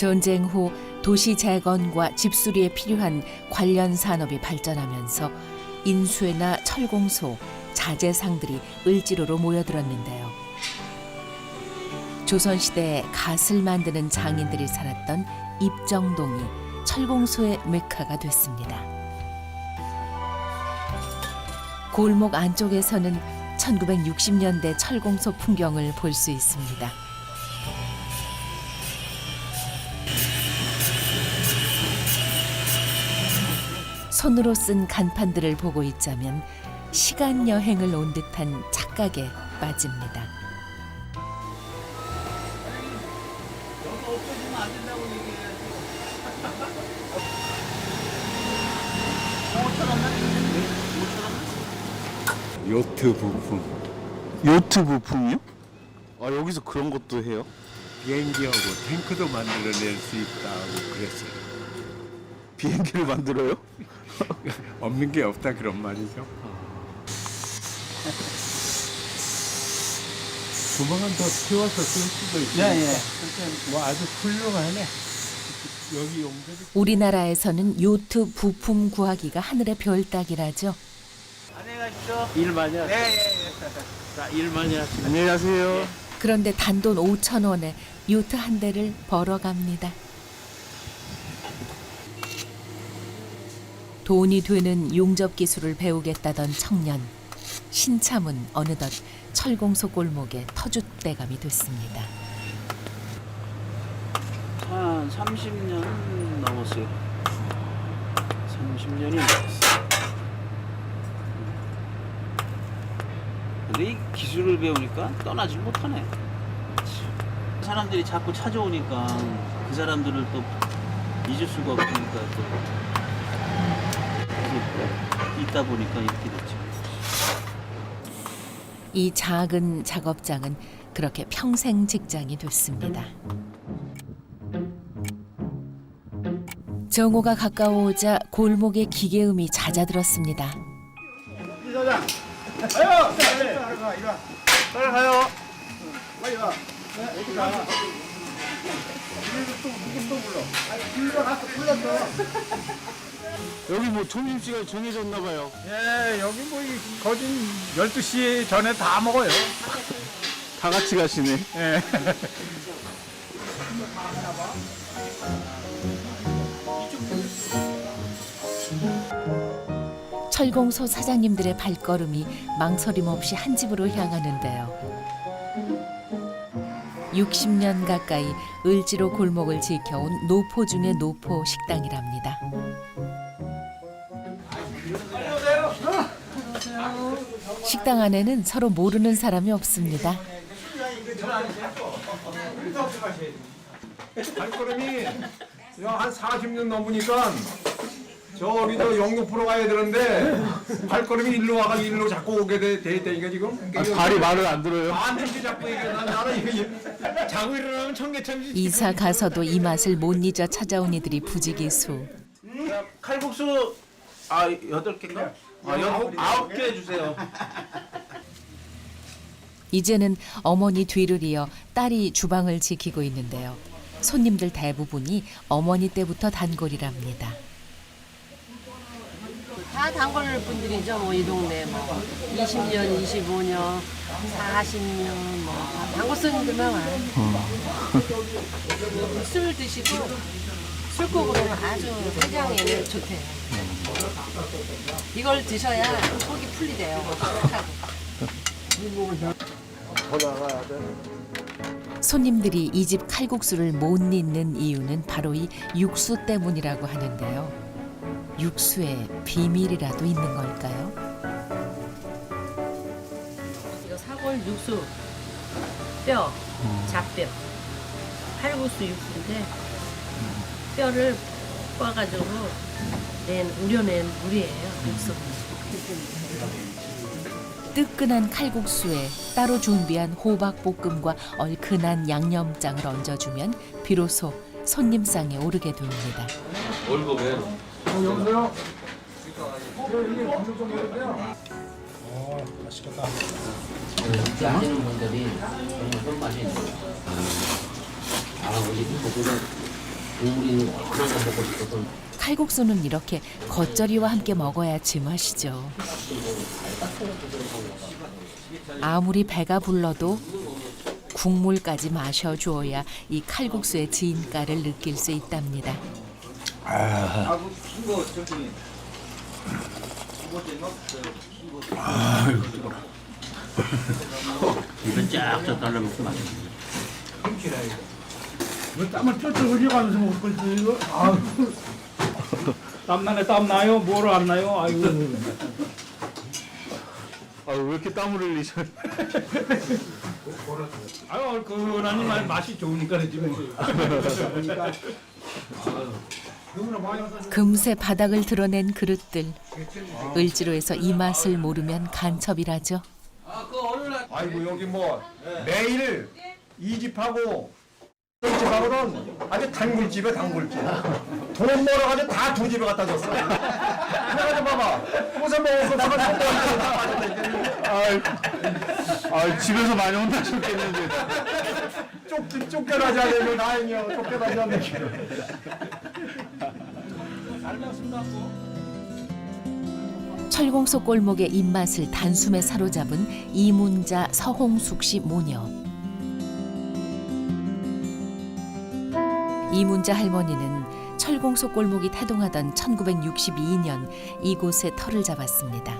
전쟁 후 도시 재건과 집수리에 필요한 관련 산업이 발전하면서 인수회나 철공소, 자재상들이 을지로로 모여들었는데요. 조선시대에 갓을 만드는 장인들이 살았던 입정동이 철공소의 메카가 됐습니다. 골목 안쪽에서는 1960년대 철공소 풍경을 볼 수 있습니다. 손으로 쓴 간판들을 보고 있자면 시간 여행을 온 듯한 착각에 빠집니다. 요트 부품 요트 부품이요? 아 여기서 그런 것도 해요? 비행기하고 탱크도 만들어낼 수 있다고 그랬어요. 비행기를 만들어요? 없는 게 없다 그런 말이죠. 조만간 더 키워서 쓸 수도 있고. 예, 예. 뭐 아주 훌륭하네. 여기 용접이 우리나라에서는 요트 부품 구하기가 하늘의 별 따기라죠. 안녕히 가십시오. 일 많이 하세요. 네, 예, 예. 자, 일 많이 하세요. 안녕히 가세요. 그런데 단돈 5천 원에 요트 한 대를 벌어갑니다. 돈이 되는 용접 기술을 배우겠다던 청년 신참은 어느덧 철공소 골목의 터줏대감이 됐습니다. 한 30년 넘었어요. 30년이 넘었어요. 근데 이 기술을 배우니까 떠나질 못하네. 사람들이 자꾸 찾아오니까 그 사람들을 또 잊을 수가 없으니까 또 있다 보니까 이렇게 됐죠. 이 작은 작업장은 그렇게 평생 직장이 됐습니다. 정오가 가까워오자 골목에 기계음이 잦아들었습니다. 여기 뭐 점심시간 정해졌나 봐요. 예, 여기 뭐 이- 거진 12시 전에 다 먹어요. 다 같이 가시네. 예. 철공소 사장님들의 발걸음이 망설임 없이 한 집으로 향하는데요. 60년 가까이 을지로 골목을 지켜온 노포 중의 노포 식당이랍니다. 식당 안에는 서로 모르는 사람이 없습니다. 발걸음이 한 40년 넘으니까 저기도 영등포로 가야 되는데 발걸음이 일로 와가 일로 자꾸 오게 돼, 돼 있다니까 지금 아, 발이 말을 안 들어요? 안 되지 자꾸 이게 난 나는 이게 자고 일어나면 청계천지 이사 가서도 이 맛을 못 잊어 찾아온 이들이 부지기수. 자, 칼국수 아 여덟 개인가? 아 여, 아홉 개 주세요. 이제는 어머니 뒤를 이어 딸이 주방을 지키고 있는데요. 손님들 대부분이 어머니 때부터 단골이랍니다. 다 단골 분들이죠. 뭐 이 동네 뭐 20년, 25년, 40년 뭐다 단골 손님들만 와요. 술 드시고 술국으로는 아주 해장에는 좋대요. 이걸 드셔야 속이 풀리대요. 손님들이 이 집 칼국수를 못 잊는 이유는 바로 이 육수 때문이라고 하는데요. 육수에 비밀이라도 있는 걸까요? 이거 사골 육수, 뼈, 잡뼈, 칼국수 육수인데 뼈를 빻아가지고 낸 우려낸 물이에요. 육수. 뜨끈한 칼국수에 따로 준비한 호박 볶음과 얼큰한 양념장을 얹어주면 비로소 손님 상에 오르게 됩니다. 여보세요 하시는 분들이 정말 손맛이 있는 거예요. 아, 우리 고 기를 칼국수는 이렇게 겉절이와 함께 먹어야 제맛이죠. 아무리 배가 불러도 국물까지 마셔주어야 이 칼국수의 진가를 느낄 수 있답니다. 입에 쫙쫙 달라붙으면 맛있는 데. 땀을 쫄쫄 흘려가면서 먹을 거지 이거. 아유. 땀 나네 땀 나요. 뭐로 안 나요? 아이고. 아왜 이렇게 땀을 흘리셔? 아유 얼큰하니 마- 맛이 좋으니까 그러지 뭐. 금세 바닥을 드러낸 그릇들. 을지로에서 이 맛을 모르면 간첩이라죠. 아이고 여기 뭐 매일 이 집하고 이 집하고는 아주 단골집에 단골집. 돈 벌어가지고 다 두 집에 갖다 줬어. 그래가지고 봐봐. 무슨 먹었어? 돈 벌어. 아 집에서 많이 혼나셨겠는데. 쫓 쫓겨나지 않으면 다행이야. 쫓겨나지 않는 게. 철공소 골목의 입맛을 단숨에 사로잡은 이문자 서홍숙 씨 모녀. 이문자 할머니는 철공소 골목이 태동하던 1962년 이곳에 터를 잡았습니다.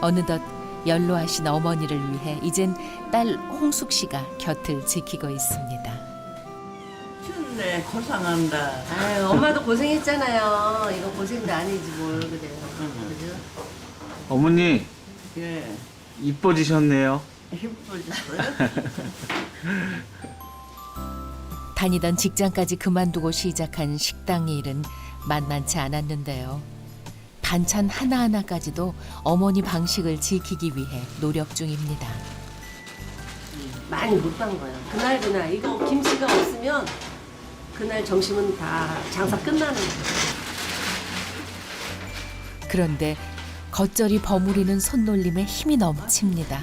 어느덧 연로하신 어머니를 위해 이젠 딸 홍숙 씨가 곁을 지키고 있습니다. 춥네 고상한다 아유, 엄마도 고생했잖아요. 이거 고생도 아니지 뭘 그래요. 그죠? 어머니 예 이뻐지셨네요. 힘들었어요 다니던 직장까지 그만두고 시작한 식당 일은 만만치 않았는데요. 반찬 하나하나까지도 어머니 방식을 지키기 위해 노력 중입니다. 많이 못간 거예요. 그날 그날 이거 김치가 없으면 그날 점심은 다 장사 끝나는 거예요. 그런데 겉절이 버무리는 손놀림에 힘이 넘칩니다.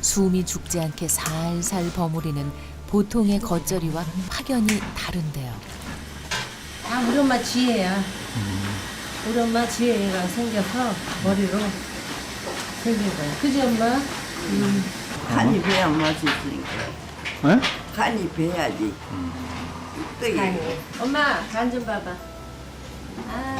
숨이 죽지 않게 살살 버무리는 보통의 겉절이와 확연히 다른데요. 다 우리 엄마 지혜야. 우리 엄마 지혜가 생겨서 머리로 생긴 거야. 그지 엄마? 간이 배야 맛있으니까 네? 간이 배야지 뚝배기 간이. 엄마 간 좀 봐봐. 아.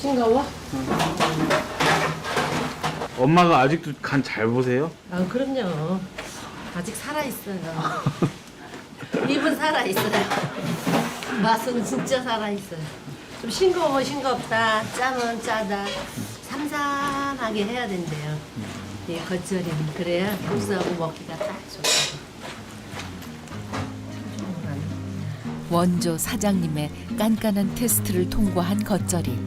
싱거워? 엄마가 아직도 간 잘 보세요? 아 그럼요. 아직 살아 있어요. 입은 살아 있어요. 맛은 진짜 살아 있어요. 좀 싱거우면 싱겁다, 짜면 짜다, 삼삼하게 해야 된대요. 이 겉절이는 그래야 국수하고 먹기가 딱 좋아요. 원조 사장님의 깐깐한 테스트를 통과한 겉절이.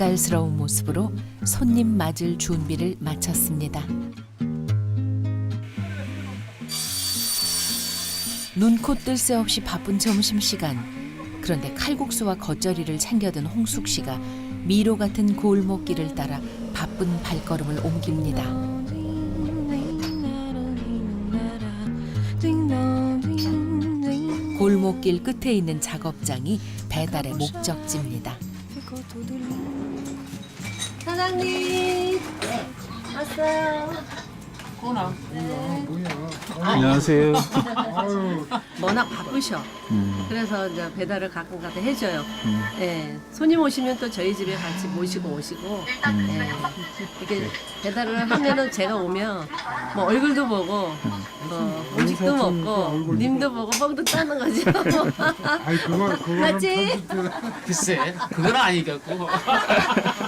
맛깔스러운 모습으로 손님 맞을 준비를 마쳤습니다. 눈코 뜰 새 없이 바쁜 점심시간. 그런데 칼국수와 겉절이를 챙겨든 홍숙 씨가 미로 같은 골목길을 따라 바쁜 발걸음을 옮깁니다. 골목길 끝에 있는 작업장이 배달의 목적지입니다. 사장님 왔어요. 안녕하세요. 워낙 바쁘셔. 그래서 이제 배달을 가끔 가다 해줘요. 예, 손님 오시면 또 저희 집에 같이 모시고 오시고 예, 이렇게 배달을 하면은 제가 오면 뭐 얼굴도 보고 뭐 음식도 먹고 님도 보고 뻥도 따는 거죠. 맞지? 글쎄 그건 아니겠고.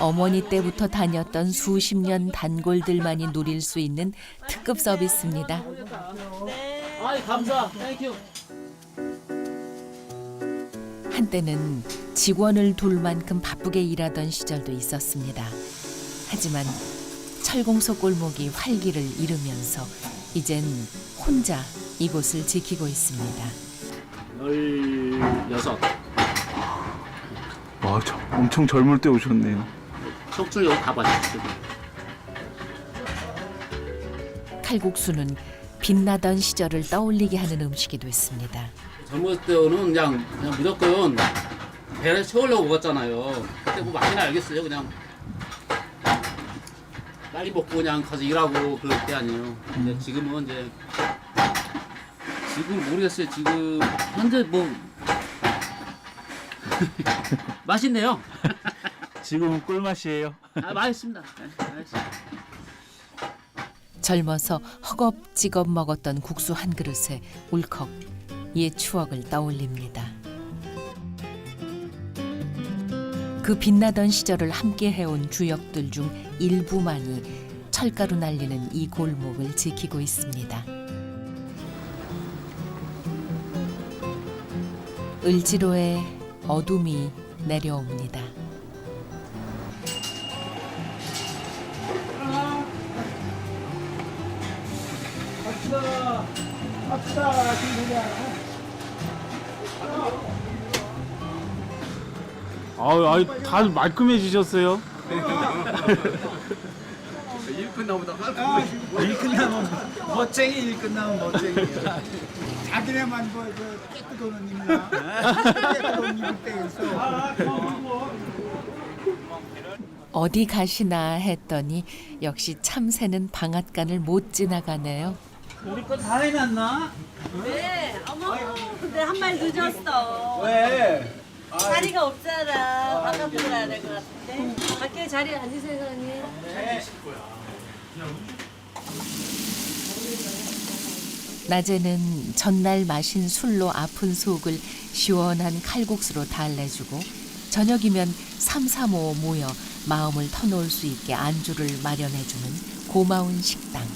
어머니 때부터 다녔던 수십 년 단골들만이 누릴 수 있는 특급 서비스입니다. 아이 감사. 땡큐. 한때는 직원을 둘 만큼 바쁘게 일하던 시절도 있었습니다. 하지만 철공소 골목이 활기를 잃으면서 이젠 혼자 이곳을 지키고 있습니다. 16. 와, 저, 엄청 젊을 때 오셨네요. 속줄 여기 가봤어요. 칼국수는 빛나던 시절을 떠올리게 하는 음식이 됐습니다. 젊었을 때는 그냥, 그냥 무조건 배를 채우려고 먹었잖아요. 그때 뭐 맛이나 알겠어요. 그냥 빨리 먹고 그냥 가서 일하고 그럴 때 아니에요. 근데 지금은 이제 지금 모르겠어요. 지금 현재 뭐 맛있네요. 지금은 꿀맛이에요. 아 맛있습니다. 네, 맛있어요. 젊어서 허겁지겁 먹었던 국수 한 그릇에 울컥 옛 추억을 떠올립니다. 그 빛나던 시절을 함께 해온 주역들 중 일부만이 철가루 날리는 이 골목을 지키고 있습니다. 을지로에 어둠이 내려옵니다. 아유, 아유, 다들 말끔해지셨어요. 일 끝나보다 일 끝나면 멋쟁이 일 끝나면 멋쟁이야. 자기네만 뭐저 깨끗 오는 입나 깨끗 오는 입을 때였어. 어디 가시나 했더니 역시 참새는 방앗간을 못 지나가네요. 우리 거 다 해놨나? 네, 어머, 근데 한 말 늦었어. 왜? 자리가 없잖아. 바깥으로 가야 될 것 같은데. 밖에 자리에 앉으세요, 사장님. 낮에는 전날 마신 술로 아픈 속을 시원한 칼국수로 달래주고 저녁이면 삼삼오오 모여 마음을 터놓을 수 있게 안주를 마련해주는 고마운 식당.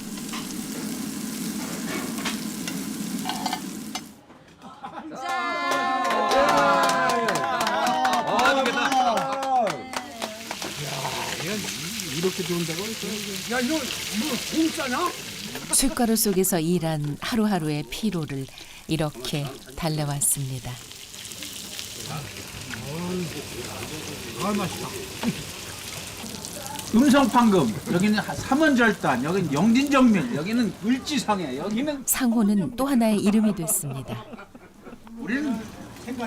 쇳가루 속에서 일한 하루하루의 피로를 이렇게 달래왔습니다. 음성판금. 여기는 삼원절단 여기는 영진정밀 여기는 을지성해 여기는 상호는 또 하나의 이름이 됐습니다. 우리는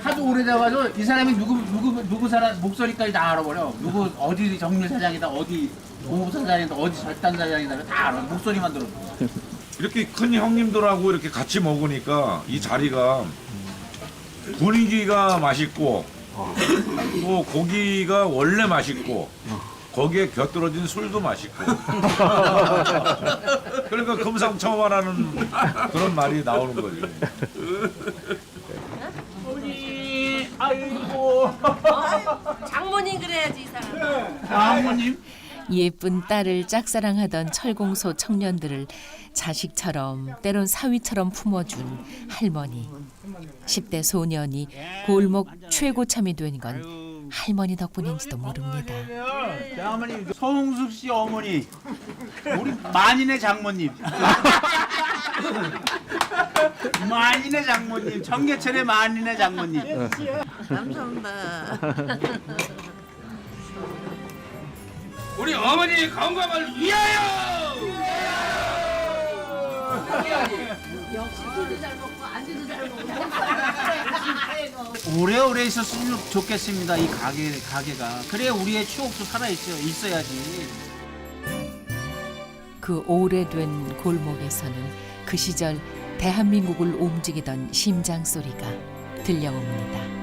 하도 오래돼가지고 이 사람이 누구 누구 누구 사람 목소리까지 다 알아버려. 누구 어디 정밀 사장이다 어디 공업 사장이다 어디 절단 사장이다 다 알아. 목소리만 들어 이렇게 큰 형님들하고 이렇게 같이 먹으니까 이 자리가 분위기가 맛있고 또 고기가 원래 맛있고 거기에 곁들어진 술도 맛있고. 그러니까 금상첨화라는 그런 말이 나오는. 우리 아이고. 장모님 그래야지, 이 사람. 장모님 예쁜 딸을 짝사랑하던 철공소 청년들을 자식처럼 때론 사위처럼 품어준 할머니. 10대 소년이 골목 최고참이 된 건 할머니 덕분인지도 모릅니다. 장모님 서홍숙 씨 어머니 우리 만인의 장모님 만인의 장모님 청계천의 만인의 장모님 감사합니다. 우리 어머니 건강을 위하여! 역시 술도 잘 먹고 안주도 잘 먹고. 오래오래 있었으면 좋겠습니다 이 가게 가게가 그래야 우리의 추억도 살아있죠 있어야지 그 오래된 골목에서는 그 시절 대한민국을 움직이던 심장 소리가 들려옵니다.